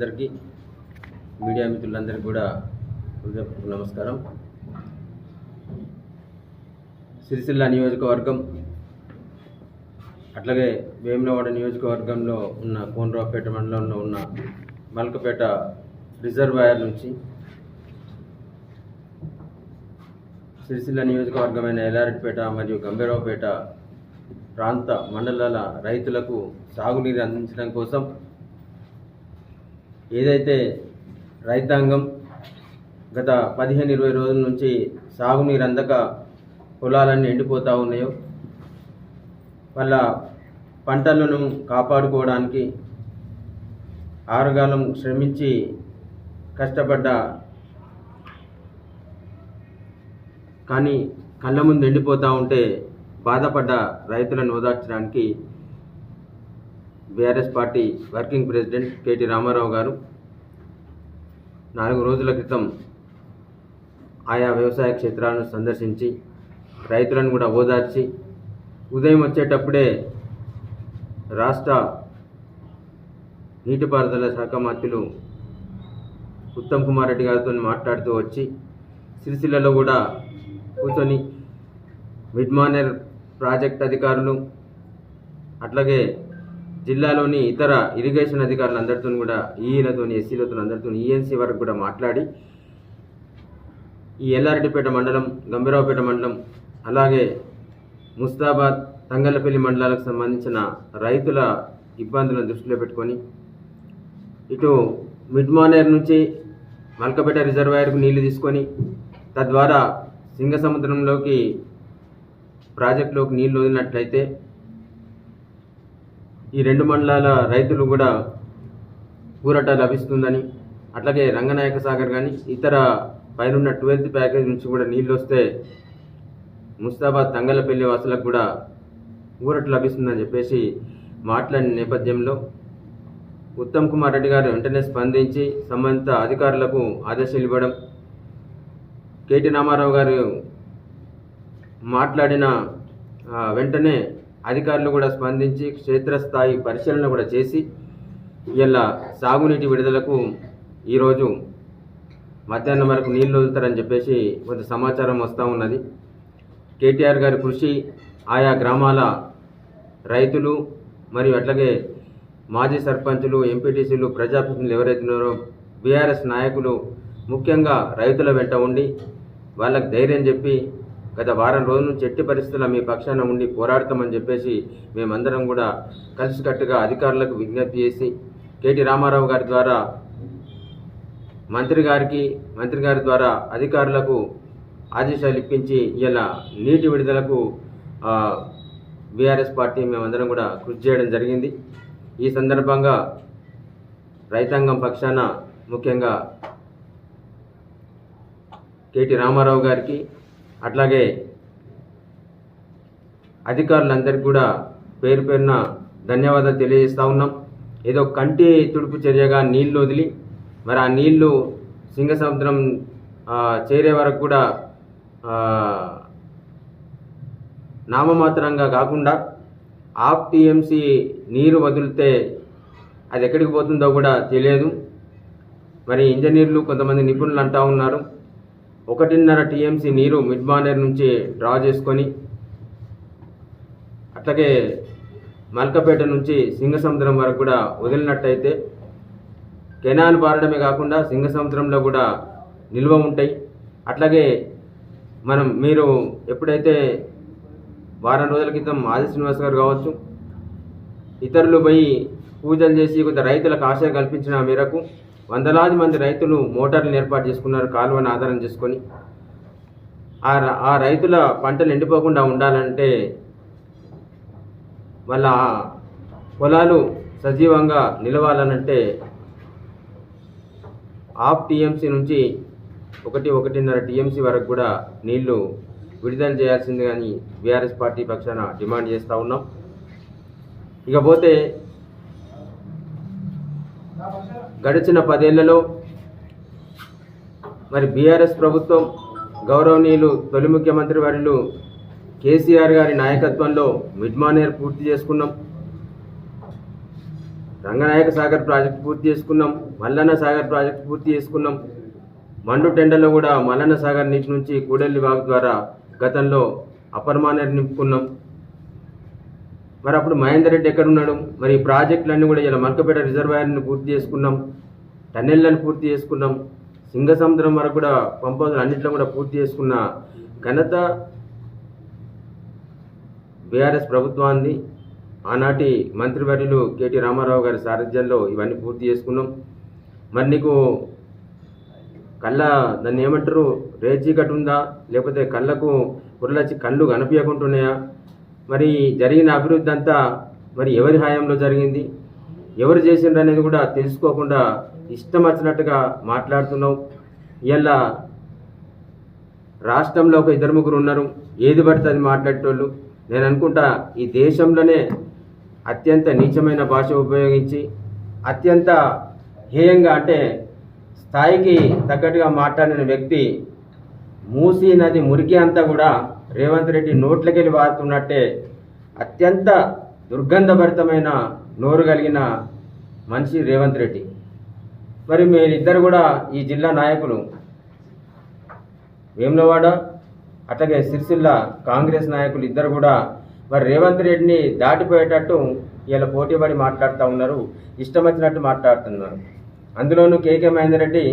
మిత్రులందరికీ మీడియా మిత్రులందరికీ కూడా హృదయపూర్వక నమస్కారం. సిరిసిల్ల నియోజకవర్గం అట్లాగే వేములవాడ నియోజకవర్గంలో ఉన్న కోనరావుపేట మండలంలో ఉన్న మల్కపేట రిజర్వాయర్ నుంచి సిరిసిల్ల నియోజకవర్గమైన ఎల్లారెడ్డిపేట మరియు గంభీరావుపేట ప్రాంత మండలాల రైతులకు సాగునీరు అందించడం కోసం ఏదైతే రైతాంగం గత పదిహేను ఇరవై రోజుల నుంచి సాగునీరు అందక పొలాలన్నీ ఎండిపోతూ ఉన్నాయో వాళ్ళ పంటలను కాపాడుకోవడానికి ఆరుగాలం శ్రమించి కష్టపడ్డ కానీ కళ్ళ ముందు ఎండిపోతూ ఉంటే బాధపడ్డ రైతులను ఓదార్చడానికి BRS party working president KT Ramarao గారు. నాలుగు రోజుల క్రితం ఆయా వ్యవసాయ క్షేత్రాలను సందర్శించి రైతులను కూడా ఓదార్చి ఉదయం వచ్చేటప్పుడే రాష్ట్ర నీటిపారుదల శాఖ మంత్రులు ఉత్తమ్ కుమార్ రెడ్డి గారితో మాట్లాడుతూ వచ్చి సిరిసిల్లలో కూడా కూర్చొని మిడ్మానర్ ప్రాజెక్ట్ అధికారులు అట్లాగే జిల్లాలోని ఇతర ఇరిగేషన్ అధికారులందరితో కూడా ఈయనతో ఎస్సీలతో అందరితో ఈఎన్సీ వరకు కూడా మాట్లాడి ఈ ఎల్లారెడ్డిపేట మండలం గంభీరావుపేట మండలం అలాగే ముస్తాబాద్ తంగలపల్లి మండలాలకు సంబంధించిన రైతుల ఇబ్బందులను దృష్టిలో పెట్టుకొని ఇటు మిడ్మానేర్ నుంచి మల్కపేట రిజర్వాయర్కు నీళ్ళు తీసుకొని తద్వారా సింగసముద్రంలోకి ప్రాజెక్టులోకి నీళ్ళు వదిలినట్లయితే ఈ రెండు మండలాల రైతులు కూడా ఊరట లభిస్తుందని అట్లాగే రంగనాయక సాగర్ కానీ ఇతర పైనున్న ట్వెల్త్ ప్యాకేజ్ నుంచి కూడా నీళ్ళు వస్తే ముస్తాబాద్ తంగలపల్లి వాసులకు కూడా ఊరట లభిస్తుందని చెప్పేసి మాట్లాడిన నేపథ్యంలో ఉత్తమ్ కుమార్ రెడ్డి గారు వెంటనే స్పందించి సంబంధిత అధికారులకు ఆదేశాలు ఇవ్వడం కేటీ రామారావు గారు మాట్లాడిన వెంటనే అధికారులు కూడా స్పందించి క్షేత్రస్థాయి పరిశీలన కూడా చేసి ఇలా సాగునీటి విడుదలకు ఈరోజు మధ్యాహ్నం వరకు నీళ్ళు వదులుతారని చెప్పేసి కొంత సమాచారం వస్తూ ఉన్నది. కేటీఆర్ గారి కృషి ఆయా గ్రామాల రైతులు మరియు అట్లాగే మాజీ సర్పంచులు ఎంపీటీసీలు ప్రజాప్రతినిధులు ఎవరైతే ఉన్నారో బీఆర్ఎస్ నాయకులు ముఖ్యంగా రైతుల వెంట ఉండి వాళ్ళకి ధైర్యం చెప్పి గత వారం రోజుల నుంచి ఎట్టి పరిస్థితుల్లో మీ పక్షాన ఉండి పోరాడతామని చెప్పేసి మేమందరం కూడా కలిసికట్టుగా అధికారులకు విజ్ఞప్తి చేసి కేటీ రామారావు గారి ద్వారా మంత్రి గారికి మంత్రి గారి ద్వారా అధికారులకు ఆదేశాలు ఇప్పించి ఇలా నీటి విడుదలకు బీఆర్ఎస్ పార్టీ మేమందరం కూడా కృషి చేయడం జరిగింది. ఈ సందర్భంగా రైతాంగం పక్షాన ముఖ్యంగా కేటీ రామారావు గారికి అట్లాగే అధికారులందరికీ కూడా పేరు పేరున ధన్యవాదాలు తెలియజేస్తూ ఉన్నాం. ఏదో కంటి తుడుపు చర్యగా నీళ్ళు వదిలి మరి ఆ నీళ్ళు సింగసముద్రం సముద్రం చేరే వరకు కూడా నామమాత్రంగా కాకుండా ఆఫ్ టీఎంసీ నీరు వదిలితే అది ఎక్కడికి పోతుందో కూడా తెలియదు. మరి ఇంజనీర్లు కొంతమంది నిపుణులు అంటూ ఉన్నారు. ఒకటిన్నర టీఎంసీ నీరు మిడ్ మానేర్ నుంచి డ్రా చేసుకొని అట్లాగే మల్కపేట నుంచి సింగసముద్రం వరకు కూడా వదిలినట్టయితే కెనాల్ పారడమే కాకుండా సింగసముద్రంలో కూడా నిల్వ ఉంటాయి. అట్లాగే మనం మీరు ఎప్పుడైతే వారం రోజుల క్రితం ఆది శ్రీనివాస్ గారు కావచ్చు ఇతరులు పోయి పూజలు చేసి కొంత రైతులకు ఆశ కల్పించిన మేరకు వందలాది మంది రైతులు మోటార్లను ఏర్పాటు చేసుకున్నారు కాలువను ఆధారం చేసుకొని. ఆ ఆ రైతుల పంటలు ఎండిపోకుండా ఉండాలంటే వాళ్ళ పొలాలు సజీవంగా నిలవాలనంటే హాఫ్ టీఎంసీ నుంచి ఒకటి ఒకటిన్నర టీఎంసీ వరకు కూడా నీళ్ళు విడుదల చేయాల్సింది కానీ బీఆర్ఎస్ పార్టీ పక్షాన డిమాండ్ చేస్తూ ఉన్నాం. ఇకపోతే గడిచిన పదేళ్ళలో మరి బీఆర్ఎస్ ప్రభుత్వం గౌరవనీయులు తొలి ముఖ్యమంత్రి వర్యులు కేసీఆర్ గారి నాయకత్వంలో మిడ్ మానేర్ పూర్తి చేసుకున్నాం. రంగనాయక సాగర్ ప్రాజెక్ట్ పూర్తి చేసుకున్నాం. మల్లన్న సాగర్ ప్రాజెక్ట్ పూర్తి చేసుకున్నాం. మండు టెండర్లో కూడా మల్లన్న సాగర్ నీటి నుంచి కూడెల్లి వాగు ద్వారా గతంలో అపర్మానేర్ నింపుకున్నాం. మరి అప్పుడు మహేందర్ రెడ్డి ఎక్కడున్నాడు? మరి ఈ ప్రాజెక్టులన్నీ కూడా ఇలా మల్కపేట రిజర్వాయర్ని పూర్తి చేసుకున్నాం. టన్నెళ్ళని పూర్తి చేసుకున్నాం. సింగసముద్రం వరకు కూడా పంపౌజులు అన్నింటిలో కూడా పూర్తి చేసుకున్న ఘనత బీఆర్ఎస్ ప్రభుత్వాన్ని ఆనాటి మంత్రివర్యులు కేటీ రామారావు గారి సారథ్యంలో ఇవన్నీ పూర్తి చేసుకున్నాం. మరి నీకు కళ్ళ దాన్ని ఏమంటారు? రేచీకటి ఉందా లేకపోతే కళ్ళకు పుర్లచ్చి కళ్ళు కనిపించకుంటున్నాయా? మరి జరిగిన అభివృద్ధి అంతా మరి ఎవరి హయాంలో జరిగింది? ఎవరు చేసిండ్రు అనేది కూడా తెలుసుకోకుండా ఇష్టం వచ్చినట్టుగా మాట్లాడుతున్నాం. ఇలా రాష్ట్రంలో ఒక ఇద్దరు ముగ్గురు ఉన్నారు. ఏది పడితే అది మాట్లాడేటోళ్ళు. నేను అనుకుంటా ఈ దేశంలోనే అత్యంత నీచమైన భాష ఉపయోగించి అత్యంత హేయంగా అంటే స్థాయికి తగ్గట్టుగా మాట్లాడిన వ్యక్తి మూసీ నది మురికి అంతా కూడా రేవంత్ రెడ్డి నోట్లకెళ్ళి వారుతున్నట్టే అత్యంత దుర్గంధభరితమైన నోరు కలిగిన మనిషి రేవంత్ రెడ్డి. మరి మీరిద్దరు కూడా ఈ జిల్లా నాయకులు. వేములవాడ అట్లాగే సిరిసిల్ల కాంగ్రెస్ నాయకులు ఇద్దరు కూడా మరి రేవంత్ రెడ్డిని దాటిపోయేటట్టు ఇలా పోటీపడి మాట్లాడుతూ ఉన్నారు ఇష్టం వచ్చినట్టు మాట్లాడుతున్నారు. అందులోనూ కేకే మహేందర్ రెడ్డి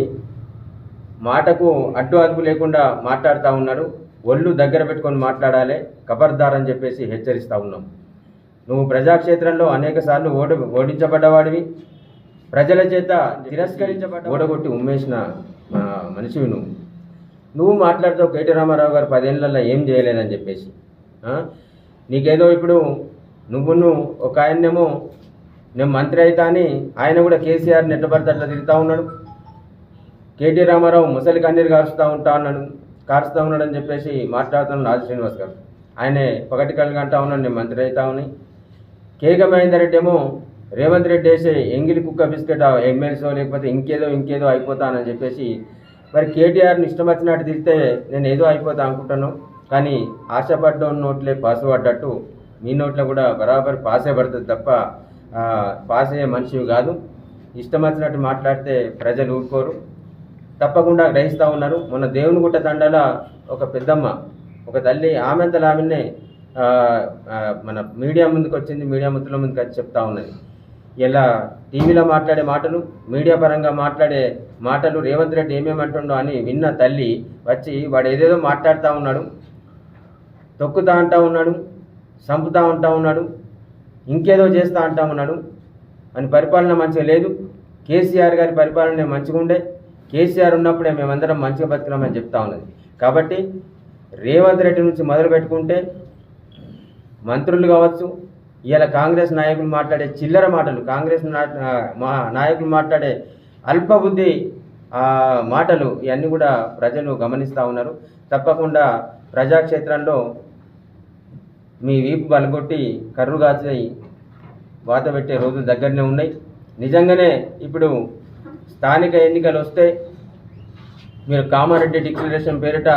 మాటకు అడ్డు అదుపు లేకుండా మాట్లాడుతూ ఉన్నారు. ఒళ్ళు దగ్గర పెట్టుకొని మాట్లాడాలి కబర్దారని అని చెప్పేసి హెచ్చరిస్తూ ఉన్నాం. నువ్వు ప్రజాక్షేత్రంలో అనేక సార్లు ఓడి ఓడించబడ్డవాడివి. ప్రజల చేత తిరస్కరించబడ్డ ఓడగొట్టి ఉమ్మేసిన మనిషివి నువ్వు. నువ్వు మాట్లాడుతావు కేటీ రామారావు గారు పదేళ్ళల్లో ఏం చేయలేదని చెప్పేసి. నీకేదో ఇప్పుడు నువ్వును ఒక ఆయన్నేమో నేను మంత్రి అవుతా అని ఆయన కూడా కేసీఆర్ నెట్టబడితే అట్లా తిరుగుతూ ఉన్నాడు. కేటీ రామారావు ముసలి కన్నీరు కారుస్తూ ఉంటా ఉన్నాడు కారుస్తూ ఉన్నాడని చెప్పేసి మాట్లాడుతున్నాడు రాజు శ్రీనివాస్ గారు. ఆయనే పగటి కళ్ళు అంటా ఉన్నాడు నేను మంత్రి అవుతా కేక మహేందర్ రెడ్డి ఏమో రేవంత్ రెడ్డి వేసే ఎంగిలి కుక్క బిస్కెట్ ఎమ్మెల్సీ లేకపోతే ఇంకేదో ఇంకేదో అయిపోతానని చెప్పేసి మరి కేటీఆర్ని ఇష్టం వచ్చినట్టు తిరిగితే నేను ఏదో అయిపోతా అనుకుంటాను. కానీ ఆశపడ్డ నోట్లే పాస్ పడ్డట్టు మీ నోట్లో కూడా బరాబర్ పాసే పడుతుంది తప్ప పాస్ అయ్యే మనిషివి కాదు. ఇష్టం వచ్చినట్టు మాట్లాడితే ప్రజలు ఊరుకోరు. తప్పకుండా గ్రహిస్తూ ఉన్నారు. మొన్న దేవుని గుట్ట తండల ఒక పెద్దమ్మ ఒక తల్లి ఆమెంతలు ఆమెనే మన మీడియా ముందుకు వచ్చింది మీడియా మిత్రుల ముందుకు వచ్చి చెప్తా ఉన్నది. ఇలా టీవీలో మాట్లాడే మాటలు మీడియా పరంగా మాట్లాడే మాటలు రేవంత్ రెడ్డి ఏమేమంటుండో అని విన్న తల్లి వచ్చి వాడు ఏదేదో మాట్లాడుతూ ఉన్నాడు తొక్కుతా అంటా ఉన్నాడు చంపుతా ఉంటా ఉన్నాడు ఇంకేదో చేస్తా అంటా ఉన్నాడు. అని పరిపాలన మంచిగా లేదు. కేసీఆర్ గారి పరిపాలన మంచిగా ఉండే కేసీఆర్ ఉన్నప్పుడే మేమందరం మంచిగా బతికినామని చెప్తా ఉన్నది. కాబట్టి రేవంత్ రెడ్డి నుంచి మొదలు పెట్టుకుంటే మంత్రులు కావచ్చు ఇలా కాంగ్రెస్ నాయకులు మాట్లాడే చిల్లర మాటలు కాంగ్రెస్ నా- మా నాయకులు మాట్లాడే అల్పబుద్ధి మాటలు ఇవన్నీ కూడా ప్రజలు గమనిస్తూ ఉన్నారు. తప్పకుండా ప్రజాక్షేత్రంలో మీ వీపు బలగొట్టి కర్రుగాచి వాత పెట్టే రోజులు దగ్గరనే ఉన్నాయి. నిజంగానే ఇప్పుడు స్థానిక ఎన్నికలు వస్తే మీరు కామారెడ్డి డిక్లరేషన్ పేరిట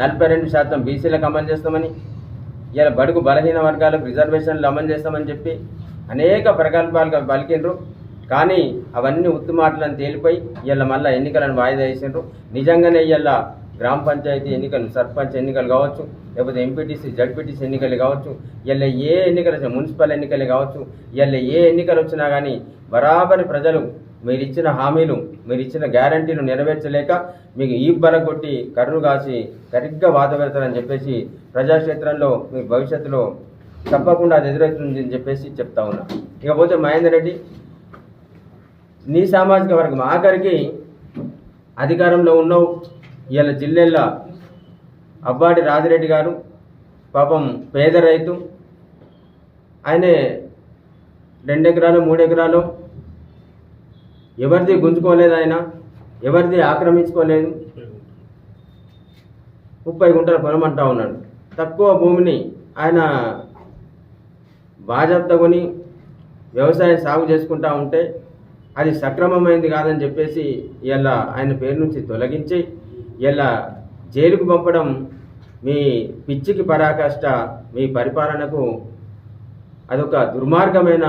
నలభై రెండు శాతం బీసీలకు అమలు చేస్తామని ఇలా బడుగు బలహీన వర్గాలకు రిజర్వేషన్లు అమలు చేస్తామని చెప్పి అనేక ప్రకల్పాలు పలికిండ్రు. కానీ అవన్నీ ఉత్తు మాటలను తేలిపోయి ఇలా మళ్ళీ ఎన్నికలను వాయిదా వేసిండ్రు. నిజంగానే ఇలా గ్రామ పంచాయతీ ఎన్నికలు సర్పంచ్ ఎన్నికలు కావచ్చు లేకపోతే ఎంపీటీసీ జడ్పీటీసీ ఎన్నికలు కావచ్చు ఇలా ఏ ఎన్నికలు మున్సిపల్ ఎన్నికలు కావచ్చు ఇలా ఏ ఎన్నికలు వచ్చినా కానీ బరాబరి ప్రజలు మీరు ఇచ్చిన హామీలు మీరు ఇచ్చిన గ్యారంటీలు నెరవేర్చలేక మీకు ఈ బల కొట్టి కర్రు కాసి సరిగ్గా వాత పెడతారని చెప్పేసి ప్రజాక్షేత్రంలో మీ భవిష్యత్తులో తప్పకుండా అది ఎదురవుతుంది అని చెప్పేసి చెప్తా ఉన్నా. ఇకపోతే మహేందర్ రెడ్డి నీ సామాజిక వర్గం ఆఖరికి అధికారంలో ఉన్నావు. ఇలా జిల్లెల్లో అబ్బాడి రాజిరెడ్డి గారు పాపం పేద రైతు. ఆయనే రెండు మూడెకరాలు ఎవరిది గుంజుకోలేదు ఆయన? ఎవరిది ఆక్రమించుకోలేదు? ముప్పై గుంటల పొలం అంటా ఉన్నాడు. తక్కువ భూమిని ఆయన బాజాప్త కొని వ్యవసాయం సాగు చేసుకుంటా ఉంటే అది సక్రమమైంది కాదని చెప్పేసి ఇలా ఆయన పేరు నుంచి తొలగించి ఇలా జైలుకు పంపడం మీ పిచ్చికి పరాకాష్ట మీ పరిపాలనకు అదొక దుర్మార్గమైన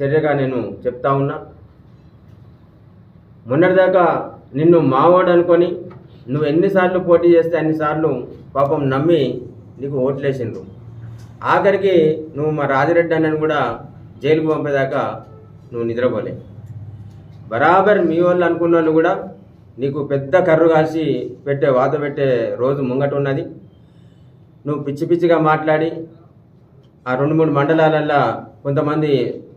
చర్యగా నేను చెప్తా ఉన్నా. మొన్నటిదాకా నిన్ను మావోడు అనుకొని నువ్వు ఎన్నిసార్లు పోటీ చేస్తే అన్నిసార్లు పాపం నమ్మి నీకు ఓట్లేసిండ్రు. ఆఖరికి నువ్వు మా రాజిరెడ్డి అన్నని కూడా జైలుకు పంపేదాకా నువ్వు నిద్రపోలే. బరాబర్ మీ వాళ్ళు అనుకున్న వాళ్ళు కూడా నీకు పెద్ద కర్రు కాల్చి పెట్టే వాత పెట్టే రోజు ముంగట ఉన్నది. నువ్వు పిచ్చి పిచ్చిగా మాట్లాడి ఆ రెండు మూడు మండలాలల్లో కొంతమంది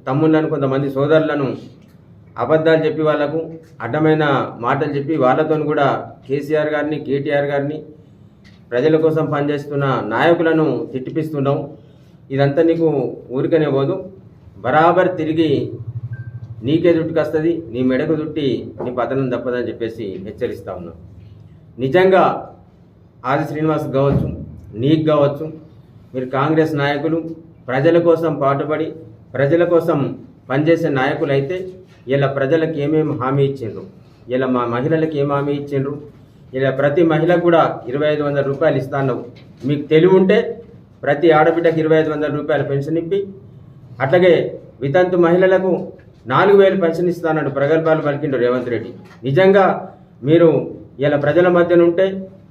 తమ్ముళ్ళను కొంతమంది సోదరులను అబద్ధాలు చెప్పి వాళ్ళకు అడ్డమైన మాటలు చెప్పి వాళ్ళతో కూడా కేసీఆర్ గారిని కేటీఆర్ గారిని ప్రజల కోసం పనిచేస్తున్న నాయకులను తిట్టిపిస్తున్నావు ఇదంతా నీకు ఊరికనే పోదు. బరాబర్ తిరిగి నీకే దుట్టుకొస్తుంది నీ మెడకు దుట్టి నీ పతనం తప్పదని చెప్పేసి హెచ్చరిస్తా ఉన్నా. నిజంగా ఆది శ్రీనివాస్ కావచ్చు నీకు కావచ్చు మీరు కాంగ్రెస్ నాయకులు ప్రజల కోసం పాటుపడి ప్రజల కోసం పనిచేసే నాయకులు అయితే ఇలా ప్రజలకు ఏమేమి హామీ ఇచ్చిండ్రు? ఇలా మా మహిళలకు ఏం హామీ ఇచ్చిండ్రు? ఇలా ప్రతి మహిళకు కూడా ఇరవై ఐదు వందల రూపాయలు ఇస్తాను మీకు తెలివి ఉంటే ప్రతి ఆడబిడ్డకు ఇరవై ఐదు వందల రూపాయల పెన్షన్ ఇప్పి అట్లాగే వితంతు మహిళలకు నాలుగు వేలు పెన్షన్ ఇస్తానని ప్రగల్భాలు పలికిండు రేవంత్ రెడ్డి. నిజంగా మీరు ఇలా ప్రజల మధ్యన ఉంటే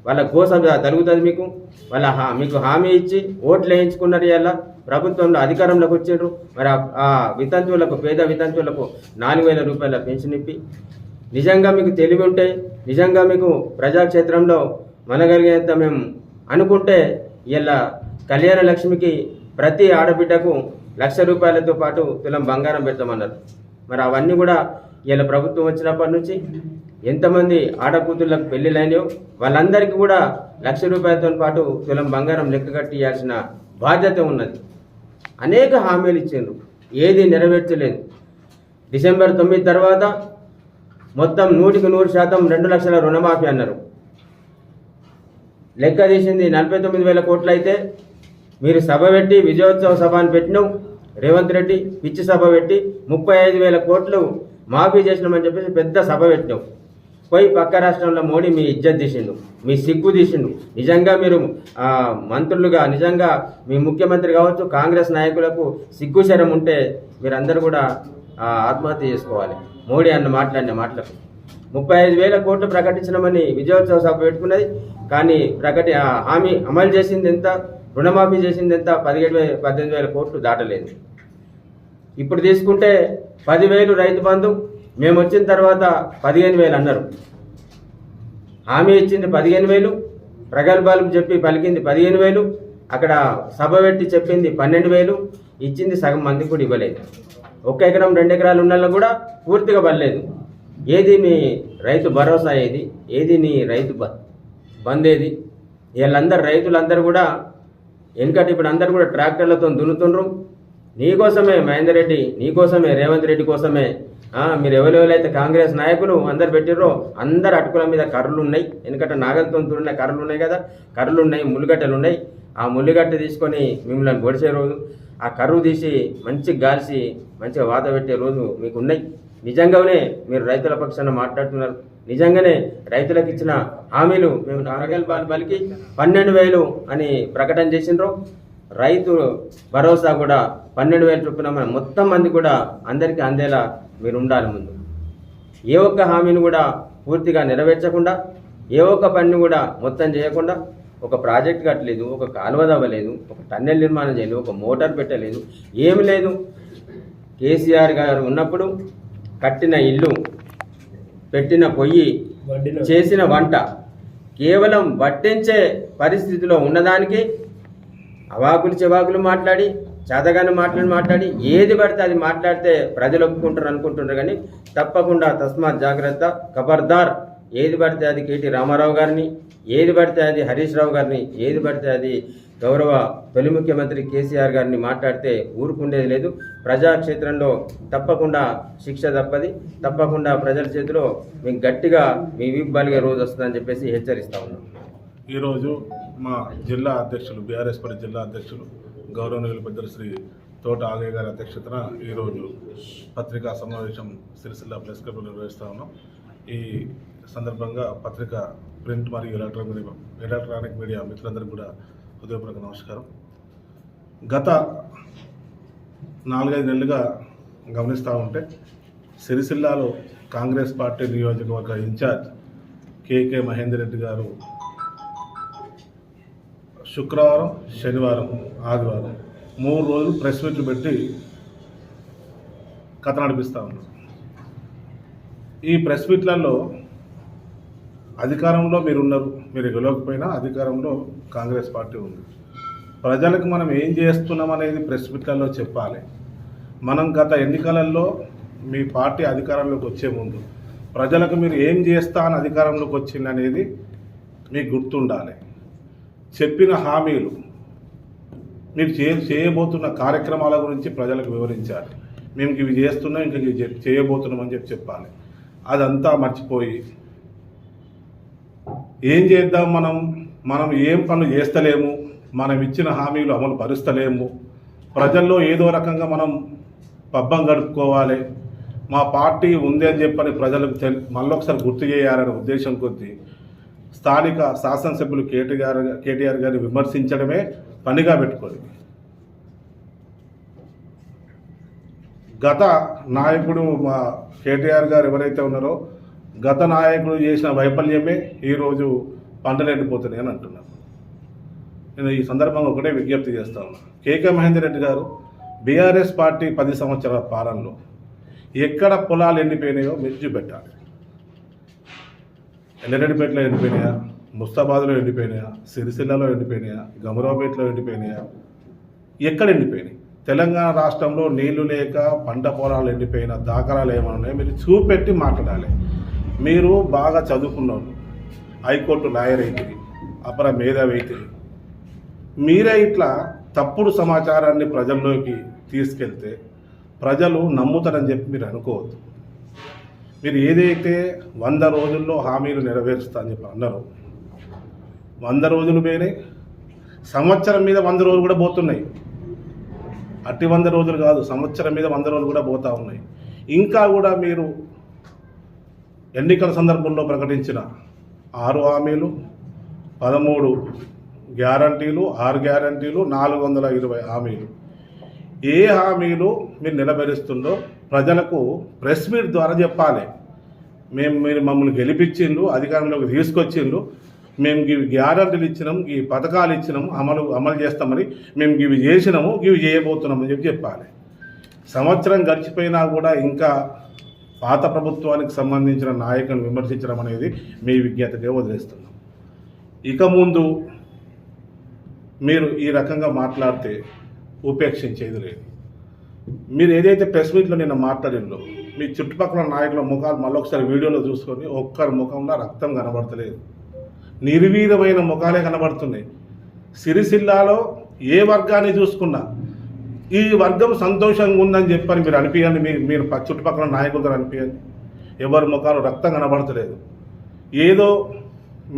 వాళ్ళ కోసం తరుగుతుంది మీకు? వాళ్ళ హా మీకు హామీ ఇచ్చి ఓట్లు వేయించుకున్నారు ఇలా ప్రభుత్వంలో అధికారంలోకి వచ్చారు మరి ఆ- ఆ వితంతువులకు పేద వితంతువులకు నాలుగు వేల రూపాయల పెన్షన్ ఇప్పి. నిజంగా మీకు తెలివి ఉంటే నిజంగా మీకు ప్రజాక్షేత్రంలో మనగలిగేంత మేము అనుకుంటే ఇలా కళ్యాణ లక్ష్మికి ప్రతి ఆడబిడ్డకు లక్ష రూపాయలతో పాటు తులం బంగారం పెడతామన్నారు. మరి అవన్నీ కూడా ఇలా ప్రభుత్వం వచ్చినప్పటి నుంచి ఎంతమంది ఆడకూతుళ్ళకు పెళ్ళిలైనయో వాళ్ళందరికీ కూడా లక్ష రూపాయలతో పాటు తులం బంగారం లెక్క కట్టియాల్సిన బాధ్యత ఉన్నది. అనేక హామీలు ఇచ్చిండ్రు. ఏది నెరవేర్చలేదు. డిసెంబర్ తొమ్మిది తర్వాత మొత్తం నూటికి నూరు శాతం రెండు లక్షల రుణమాఫీ అన్నారు. లెక్క తీసింది నలభై తొమ్మిది వేల కోట్లు అయితే మీరు సభ పెట్టి విజయోత్సవ సభ అని పెట్టినాం. రేవంత్ రెడ్డి పిచ్చి సభ పెట్టి ముప్పై ఐదు వేల కోట్లు మాఫీ చేసినామని చెప్పేసి పెద్ద సభ పెట్టినాం. పోయి పక్క రాష్ట్రంలో మోడీ మీ ఇజ్జత్ తీసిండు మీ సిగ్గు తీసిండు. నిజంగా మీరు మంత్రులుగా నిజంగా మీ ముఖ్యమంత్రి కావచ్చు కాంగ్రెస్ నాయకులకు సిగ్గు శరం ఉంటే మీరందరూ కూడా ఆత్మహత్య చేసుకోవాలి. మోడీ అన్న మాట్లాడిన మాటలకు. ముప్పై ఐదు వేల కోట్లు ప్రకటించడమని విజయోత్సవ సభ పెట్టుకున్నది. కానీ ప్రకటి హామీ అమలు చేసింది ఎంత రుణమాఫీ చేసింది ఎంత పదిహేడు వేల పద్దెనిమిది వేల కోట్లు దాటలేదు. ఇప్పుడు తీసుకుంటే పదివేలు రైతు బంధు మేము వచ్చిన తర్వాత పదిహేను వేలు అన్నారు. హామీ ఇచ్చింది పదిహేను వేలు ప్రగల్భాలు చెప్పి పలికింది పదిహేను వేలు అక్కడ సభ పెట్టి చెప్పింది పన్నెండు వేలు ఇచ్చింది సగం మంది కూడా ఇవ్వలేదు. ఒక ఎకరం రెండు ఎకరాలు ఉన్న కూడా పూర్తిగా పడలేదు. ఏది మీ రైతు భరోసా ఏది? ఏది నీ రైతు బ బంద్ ఏది? వీళ్ళందరూ రైతులందరూ కూడా వెనుకటి ఇప్పుడు అందరు కూడా ట్రాక్టర్లతో దున్నుతుండ్రు. నీకోసమే మహేందర్ రెడ్డి నీకోసమే రేవంత్ రెడ్డి కోసమే. మీరు ఎవరెవరైతే కాంగ్రెస్ నాయకులు అందరు పెట్టిర్రో అందరు అటుకుల మీద కర్రలు ఉన్నాయి ఎందుకంటే నాగలతో ఉన్నాయి కర్రలు ఉన్నాయి కదా. కర్రలు ఉన్నాయి ముళ్ళగట్టలు ఉన్నాయి ఆ ముళ్ళగట్ట తీసుకొని మిమ్మల్ని గొడిసే రోజు ఆ కర్రు తీసి మంచిగా గాల్చి మంచిగా వాత పెట్టే రోజు మీకు ఉన్నాయి నిజంగానే మీరు రైతుల పక్షాన మాట్లాడుతున్నారు. నిజంగానే రైతులకు ఇచ్చిన హామీలు మేము నాగల్ బాల్ బలికి పన్నెండు వేలు అని ప్రకటన చేసిండ్రు. రైతు భరోసా కూడా పన్నెండు వేల చొప్పున మన మొత్తం మంది కూడా అందరికీ అందేలా మీరు ఉండాలి ముందు. ఏ ఒక్క హామీని కూడా పూర్తిగా నెరవేర్చకుండా ఏ ఒక్క పనిని కూడా మొత్తం చేయకుండా ఒక ప్రాజెక్ట్ కట్టలేదు ఒక కాలువ తవ్వలేదు ఒక టన్నెల్ నిర్మాణం చేయలేదు ఒక మోటార్ పెట్టలేదు ఏమి లేదు. కేసీఆర్ గారు ఉన్నప్పుడు కట్టిన ఇల్లు పెట్టిన పొయ్యి చేసిన వంట కేవలం వడ్డించే పరిస్థితిలో ఉన్నదానికి అవాకులు చెవాకులు మాట్లాడి చేతగాని మాట్లాడి మాట్లాడి ఏది పడితే అది మాట్లాడితే ప్రజలు ఒప్పుకుంటారు అనుకుంటున్నారు కానీ తప్పకుండా తస్మాత్ జాగ్రత్త ఖబర్దార్ ఏది పడితే అది కేటీ రామారావు గారిని ఏది పడితే అది హరీష్ రావు గారిని ఏది పడితే అది గౌరవ తొలి ముఖ్యమంత్రి కేసీఆర్ గారిని మాట్లాడితే ఊరుకుండేది లేదు. ప్రజాక్షేత్రంలో తప్పకుండా శిక్ష తప్పది. తప్పకుండా ప్రజల చేతిలో మేము గట్టిగా మీ వీపు బలిగే రోజు వస్తుందని చెప్పేసి హెచ్చరిస్తా ఉన్నాం. ఈరోజు మా జిల్లా అధ్యక్షులు బీఆర్ఎస్ పార్టీ జిల్లా అధ్యక్షులు గౌరవనీయులు పెద్దలు శ్రీ తోట ఆగయ్య గారి అధ్యక్షతన ఈరోజు పత్రికా సమావేశం సిరిసిల్ల ప్రెస్ క్లబ్లో నిర్వహిస్తా ఉన్నాం. ఈ సందర్భంగా పత్రిక ప్రింట్ మరియు ఎలక్ట్రానిక్ మీడియా ఎలక్ట్రానిక్ మీడియా మిత్రులందరికీ కూడా హృదయపూర్వక నమస్కారం. గత నాలుగైదు నెలలుగా గమనిస్తూ ఉంటే సిరిసిల్లాలో కాంగ్రెస్ పార్టీ నియోజకవర్గ incharge K K Mahender Reddy గారు శుక్రవారం శనివారం ఆదివారం మూడు రోజులు ప్రెస్ మీట్లు పెట్టి కథ నడిపిస్తూ ఉన్నారు ఈ ప్రెస్ మీట్లలో అధికారంలో మీరు ఉన్నారు మీరు గెలవకపోయినా అధికారంలో కాంగ్రెస్ పార్టీ ఉంది. ప్రజలకు మనం ఏం చేస్తున్నాం అనేది ప్రెస్ మీట్లలో చెప్పాలి. మనం గత ఎన్నికలలో మీ పార్టీ అధికారంలోకి వచ్చే ముందు ప్రజలకు మీరు ఏం చేస్తా అని అధికారంలోకి వచ్చింది అనేది మీకు గుర్తుండాలి. చెప్పిన హామీలు. మీరు చే చేయబోతున్న కార్యక్రమాల గురించి ప్రజలకు వివరించాలి. మేము ఇవి చేస్తున్నాం ఇంకా ఇవి చేయబోతున్నామని చేయబోతున్నాం అని చెప్పి చెప్పాలి. అదంతా మర్చిపోయి ఏం చేద్దాం మనం? మనం ఏం పనులు చేస్తలేము? మనం ఇచ్చిన హామీలు అమలు పరుస్తలేము? ప్రజల్లో ఏదో రకంగా మనం పబ్బం గడుపుకోవాలి. మా పార్టీ ఉంది అని చెప్పని ప్రజలకు తెల్ మళ్ళొకసారి గుర్తు చేయాలనే ఉద్దేశం కొద్దీ స్థానిక శాసనసభ్యులు కేటీఆర్ కేటీఆర్ గారిని విమర్శించడమే పనిగా పెట్టుకోండి గత నాయకుడు మా కేటీఆర్ గారు ఎవరైతే ఉన్నారో గత నాయకుడు చేసిన వైఫల్యమే ఈరోజు పంటలు ఎండిపోతున్నాయి అని అంటున్నాను నేను ఈ సందర్భంగా ఒకటే విజ్ఞప్తి చేస్తా ఉన్నాను కేకే మహేందర్ రెడ్డి గారు బీఆర్ఎస్ పార్టీ పది సంవత్సరాల పాలనలో ఎక్కడ పొలాలు ఎండిపోయినాయో మెచ్చి పెట్టాలి ఎల్లరెడ్డిపేటలో ఎండిపోయినాయా? ముస్తాబాద్లో ఎండిపోయినాయా? సిరిసిల్లలో ఎండిపోయినాయా? గమరావుపేటలో ఎండిపోయినాయా? ఎక్కడ ఎండిపోయినాయి? తెలంగాణ రాష్ట్రంలో నీళ్ళు లేక పంట పొలాలు ఎండిపోయిన దాఖలాలు ఏమైనా ఉన్నాయో? మీరు చూపెట్టి మాట్లాడాలి. మీరు బాగా చదువుకున్నారు హైకోర్టు లాయర్ అవుతుంది అపర మేధావి అవుతుంది మీరే ఇట్లా తప్పుడు సమాచారాన్ని ప్రజల్లోకి తీసుకెళ్తే ప్రజలు నమ్ముతారని చెప్పి మీరు అనుకోవద్దు. మీరు ఏదైతే వంద రోజుల్లో హామీలు నెరవేరుస్తా అని చెప్పి అన్నారు వంద రోజులు పోయినాయి సంవత్సరం మీద వంద రోజులు కూడా పోతున్నాయి. అట్టి వంద రోజులు కాదు సంవత్సరం మీద వంద రోజులు కూడా పోతా ఉన్నాయి. ఇంకా కూడా మీరు ఎన్నికల సందర్భంలో ప్రకటించిన ఆరు హామీలు పదమూడు గ్యారంటీలు ఆరు గ్యారంటీలు నాలుగు వందల ఇరవై హామీలు. ఏ హామీలు మీరు నిలబెరుస్తుందో ప్రజలకు ప్రెస్ మీట్ ద్వారా చెప్పాలి. మేము మీరు మమ్మల్ని గెలిపించిండ్రు అధికారంలోకి తీసుకొచ్చిండ్రు. మేము ఇవి గ్యారంటీలు ఇచ్చినాము ఈ పథకాలు ఇచ్చినాము అమలు అమలు చేస్తామని మేము ఇవి చేసినాము ఇవి చేయబోతున్నామని చెప్పి చెప్పాలి. సంవత్సరం గడిచిపోయినా కూడా ఇంకా పాత ప్రభుత్వానికి సంబంధించిన నాయకులను విమర్శించడం అనేది మీ విజ్ఞతకే వదిలేస్తున్నాం. ఇక ముందు మీరు ఈ రకంగా మాట్లాడితే ఉపేక్షించేది లేదు. మీరు ఏదైతే ప్రెస్ మీట్లో నిన్న మాట్లాడిందో మీ చుట్టుపక్కల నాయకుల ముఖాలు మళ్ళొకసారి వీడియోలో చూసుకొని ఒక్కరి ముఖంలో రక్తం కనబడతలేదు. నిర్వీరమైన ముఖాలే కనబడుతున్నాయి. సిరిసిల్లాలో ఏ వర్గాన్ని చూసుకున్నా ఈ వర్గం సంతోషంగా ఉందని చెప్పని మీరు అనిపించండి మీరు మీరు చుట్టుపక్కల నాయకులతో అనిపించండి ఎవరి ముఖాలు రక్తం కనబడతలేదు. ఏదో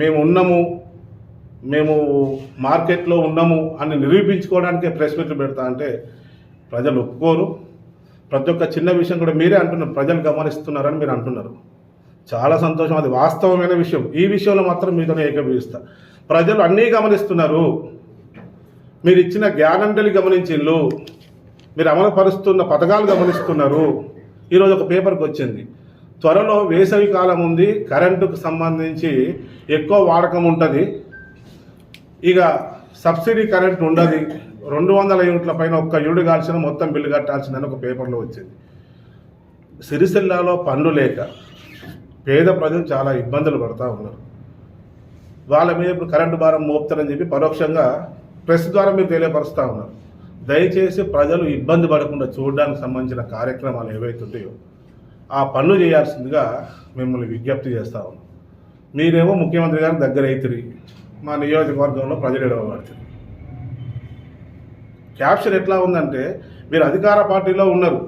మేము ఉన్నాము మేము మార్కెట్లో ఉన్నాము అని నిరూపించుకోవడానికే ప్రెస్ మీట్లు పెడతా అంటే ప్రజలు ఒప్పుకోరు. ప్రతి ఒక్క చిన్న విషయం కూడా మీరే అంటున్నారు. ప్రజలు గమనిస్తున్నారని మీరు అంటున్నారు. చాలా సంతోషం. అది వాస్తవమైన విషయం. ఈ విషయంలో మాత్రం మీతోనే ఏకీభవిస్తా. ప్రజలు అన్నీ గమనిస్తున్నారు. మీరు ఇచ్చిన గ్యారంటీలు గమనించిండ్రు మీరు అమలు పరుస్తున్న పథకాలు గమనిస్తున్నారు. ఈరోజు ఒక పేపర్కి వచ్చింది. త్వరలో వేసవి కాలం ఉంది. కరెంటుకు సంబంధించి ఎక్కువ వాడకం ఉంటుంది. ఇక సబ్సిడీ కరెంట్ ఉండదు. రెండు వందల యూనిట్ల పైన ఒక్క యూనిట్ కాల్సిన మొత్తం బిల్లు కట్టాల్సిందని ఒక పేపర్లో వచ్చింది. సిరిసిల్లాలో పన్ను లేక పేద ప్రజలు చాలా ఇబ్బందులు పడుతూ ఉన్నారు. వాళ్ళ మీద ఇప్పుడు కరెంటు భారం మోపుతారని చెప్పి పరోక్షంగా ప్రెస్ ద్వారా మీరు తెలియపరుస్తూ ఉన్నారు. దయచేసి ప్రజలు ఇబ్బంది పడకుండా చూడడానికి సంబంధించిన కార్యక్రమాలు ఏవైతుంటాయో ఆ పనులు చేయాల్సిందిగా మిమ్మల్ని విజ్ఞప్తి చేస్తూ ఉన్నాం. మీరేమో ముఖ్యమంత్రి గారికి దగ్గర అవుతుంది మా నియోజకవర్గంలో ప్రజలు ఎడవబడుతుంది క్యాప్షన్ ఎట్లా ఉందంటే మీరు అధికార పార్టీలో ఉన్నారు.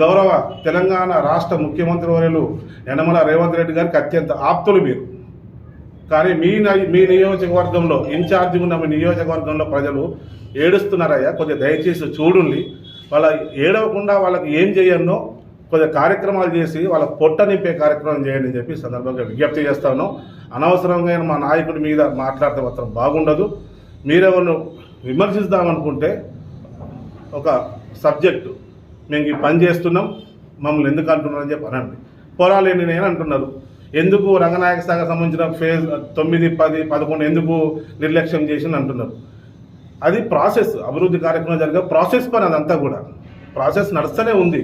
గౌరవ తెలంగాణ రాష్ట్ర ముఖ్యమంత్రి వర్యులు యనమల రేవంత్ రెడ్డి గారికి అత్యంత ఆప్తులు మీరు. కానీ మీ మీ నియోజకవర్గంలో ఇన్ఛార్జ్ ఉన్న మీ నియోజకవర్గంలో ప్రజలు ఏడుస్తున్నారయ్యా కొద్దిగా దయచేసి చూడండి. వాళ్ళ ఏడవకుండా వాళ్ళకి ఏం చేయన్నో కొద్దిగా కార్యక్రమాలు చేసి వాళ్ళ పొట్ట నింపే కార్యక్రమం చేయండి అని చెప్పి సందర్భంగా విజ్ఞప్తి చేస్తాను అనవసరంగా మా నాయకుడి మీద మాట్లాడితే మాత్రం బాగుండదు. మీరెవరు విమర్శిస్తామనుకుంటే ఒక సబ్జెక్టు. మేము ఈ పని చేస్తున్నాం మమ్మల్ని ఎందుకు అంటున్నారని చెప్పి అనండి. పోరాలేని నేను అంటున్నారు. ఎందుకు రంగనాయక సాగర్ సంబంధించిన ఫేజ్ తొమ్మిది పది పదకొండు ఎందుకు నిర్లక్ష్యం చేసి అంటున్నారు. అది ప్రాసెస్ అభివృద్ధి కార్యక్రమం జరిగే ప్రాసెస్ పని అదంతా కూడా. ప్రాసెస్ నడుస్తూనే ఉంది.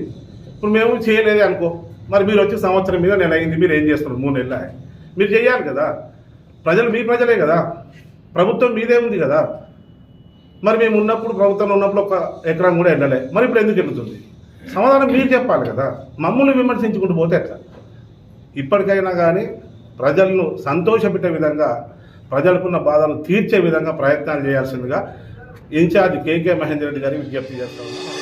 ఇప్పుడు మేము చేయలేదే అనుకో. మరి మీరు వచ్చి సంవత్సరం మీద నేను అయింది మీరు ఏం చేస్తున్నారు? మూడు నెలలు. మీరు చేయాలి కదా. ప్రజలు మీ ప్రజలే కదా. ప్రభుత్వం మీదే ఉంది కదా. మరి మేము ఉన్నప్పుడు ప్రభుత్వంలో ఉన్నప్పుడు ఒక ఎకరం కూడా వెళ్ళలే మరి ఇప్పుడు ఎందుకు వెళ్తుంది సమాధానం మీరు చెప్పాలి కదా. మమ్మల్ని విమర్శించుకుంటూ పోతే ఎట్లా? ఇప్పటికైనా కానీ ప్రజలను సంతోషపెట్టే విధంగా ప్రజలకున్న బాధలు తీర్చే విధంగా ప్రయత్నాలు చేయాల్సిందిగా ఇన్ఛార్జ్ కేకే మహేందర్ రెడ్డి గారికి విజ్ఞప్తి చేస్తాను